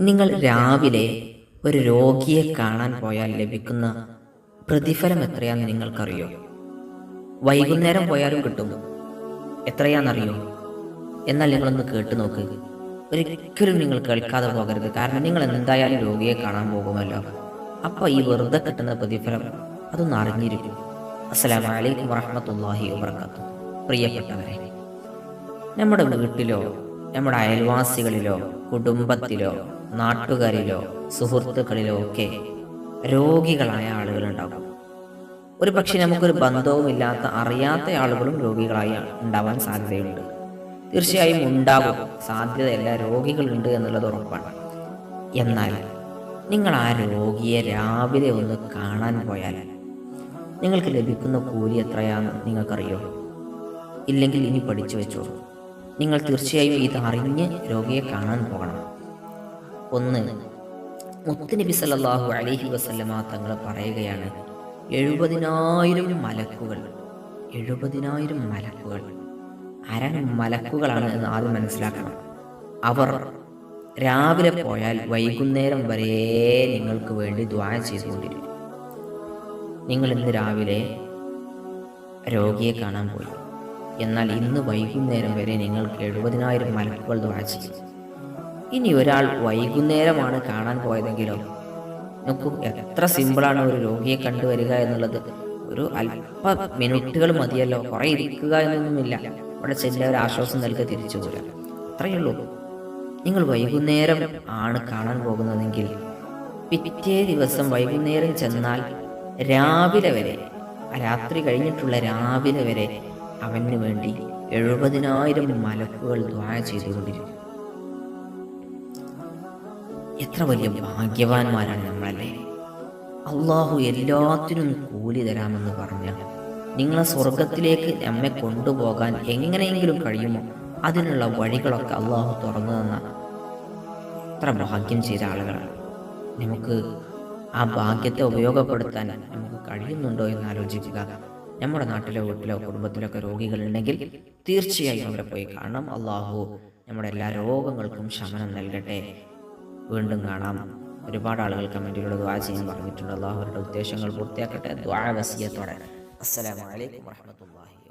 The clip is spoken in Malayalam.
നിങ്ങൾ രാവിലെ ഒരു രോഗിയെ കാണാൻ പോയാൽ ലഭിക്കുന്ന പ്രതിഫലം എത്രയാന്ന് നിങ്ങൾക്കറിയോ? വൈകുന്നേരം പോയാലും കിട്ടും. എത്രയാണെന്നറിയോ എന്നാൽ നിങ്ങളൊന്ന് കേട്ടു നോക്ക്. ഒരിക്കലും നിങ്ങൾ കേൾക്കാതെ പോകരുത്. കാരണം നിങ്ങൾ എന്തായാലും രോഗിയെ കാണാൻ പോകുമല്ലോ. അപ്പോൾ ഈ വെറുതെ കിട്ടുന്ന പ്രതിഫലം അതൊന്ന് അറിഞ്ഞിരിക്കും. അസ്സലാമു അലൈക്കും വറഹ്മത്തുള്ളാഹി വബർക്കാത്തു പ്രിയപ്പെട്ടവരെ നമ്മുടെ വീട്ടിലോ നമ്മുടെ അയൽവാസികളിലോ കുടുംബത്തിലോ നാട്ടുകാരിലോ സുഹൃത്തുക്കളിലോ ഒക്കെ രോഗികളായ ആളുകളുണ്ടാകും. ഒരു പക്ഷെ നമുക്കൊരു ബന്ധവുമില്ലാത്ത അറിയാത്ത ആളുകളും രോഗികളായി ഉണ്ടാവാൻ സാധ്യതയുണ്ട്. തീർച്ചയായും ഉണ്ടാകും. സാധ്യത എല്ലാ രോഗികളുണ്ട് എന്നുള്ളത് ഉറപ്പാണ്. എന്നാൽ നിങ്ങൾ ആ രോഗിയെ രാവിലെ ഒന്ന് കാണാൻ പോയാൽ നിങ്ങൾക്ക് ലഭിക്കുന്ന കൂലി എത്രയാണെന്ന് നിങ്ങൾക്കറിയോ? ഇല്ലെങ്കിൽ ഇനി പഠിച്ചു വെച്ചോളൂ. നിങ്ങൾ തീർച്ചയായും ഇത് അറിഞ്ഞ് രോഗിയെ കാണാൻ പോകണം. ഒന്ന്. മുത്തുനബി സല്ലല്ലാഹു അലൈഹി വസല്ലമ തങ്ങൾ പറയുകയാണ് എഴുപതിനായിരം മലക്കുകൾ എഴുപതിനായിരം മലക്കുകൾ. ആരാണ് മലക്കുകളാണ് എന്ന് ആദ്യം മനസ്സിലാക്കണം. അവർ രാവിലെ പോയാൽ വൈകുന്നേരം വരെ നിങ്ങൾക്ക് വേണ്ടി ദ്വാര ചെയ്തുകൊണ്ടിരിക്കും. നിങ്ങൾ ഇന്ന് രാവിലെ രോഗിയെ കാണാൻ പോയി. എന്നാൽ ഇന്ന് വൈകുന്നേരം വരെ നിങ്ങൾക്ക് എഴുപതിനായിരം മലക്കുകൾ ദ്വാര ചെയ്യും. ഇനി ഒരാൾ വൈകുന്നേരമാണ് കാണാൻ പോയതെങ്കിലോ? നോക്കൂ എത്ര സിമ്പിളാണ് ഒരു രോഗിയെ കണ്ടുവരിക എന്നുള്ളത്. ഒരു അല്പ മിനിറ്റുകൾ മതിയല്ലോ കുറെ ഇരിക്കുക എന്നൊന്നുമില്ല. അവിടെ ചെല്ലുക ഒരു ആശ്വാസം നൽകുക തിരിച്ചു പോരാ. അത്രയേ ഉള്ളൂ. നിങ്ങൾ വൈകുന്നേരം ആണ് കാണാൻ പോകുന്നതെങ്കിൽ പിറ്റേ ദിവസം വൈകുന്നേരം ചെന്നാൽ രാവിലെ വരെ രാത്രി കഴിഞ്ഞിട്ടുള്ള രാവിലെ വരെ അവന് വേണ്ടി എഴുപതിനായിരം മലക്കുകൾ ദ്വാര ചെയ്തുകൊണ്ടിരിക്കും. എത്ര വലിയ ഭാഗ്യവാന്മാരാണ് നമ്മളല്ലേ? അള്ളാഹു എല്ലാത്തിനും കൂലി തരാമെന്ന് പറഞ്ഞ നിങ്ങളെ സ്വർഗത്തിലേക്ക് നമ്മെ കൊണ്ടുപോകാൻ എങ്ങനെയെങ്കിലും കഴിയുമോ അതിനുള്ള വഴികളൊക്കെ അള്ളാഹു തുറന്നു തന്ന എത്ര ഭാഗ്യം ചെയ്ത ആളുകളാണ്. നമുക്ക് ആ ഭാഗ്യത്തെ ഉപയോഗപ്പെടുത്താൻ നമുക്ക് കഴിയുന്നുണ്ടോ എന്ന് ആലോചിക്കുക. നമ്മുടെ നാട്ടിലോ വീട്ടിലോ കുടുംബത്തിലോ ഒക്കെ രോഗികളുണ്ടെങ്കിൽ തീർച്ചയായും അവരെ പോയി കാണണം. അള്ളാഹു നമ്മുടെ എല്ലാ രോഗങ്ങൾക്കും ശമനം നൽകട്ടെ. വീണ്ടും കാണാം. ഒരുപാട് ആളുകൾ കമന്റിലൂടെ ദ്വാ ചെയ്യാൻ പറഞ്ഞിട്ടുണ്ട്. അവരുടെ ഉദ്ദേശങ്ങൾ പൂർത്തിയാക്കട്ടെ. ദ്വാ വസിയത്തോടെ. അസ്സലാമു അലൈക്കും വറഹ്മത്തുള്ളാഹി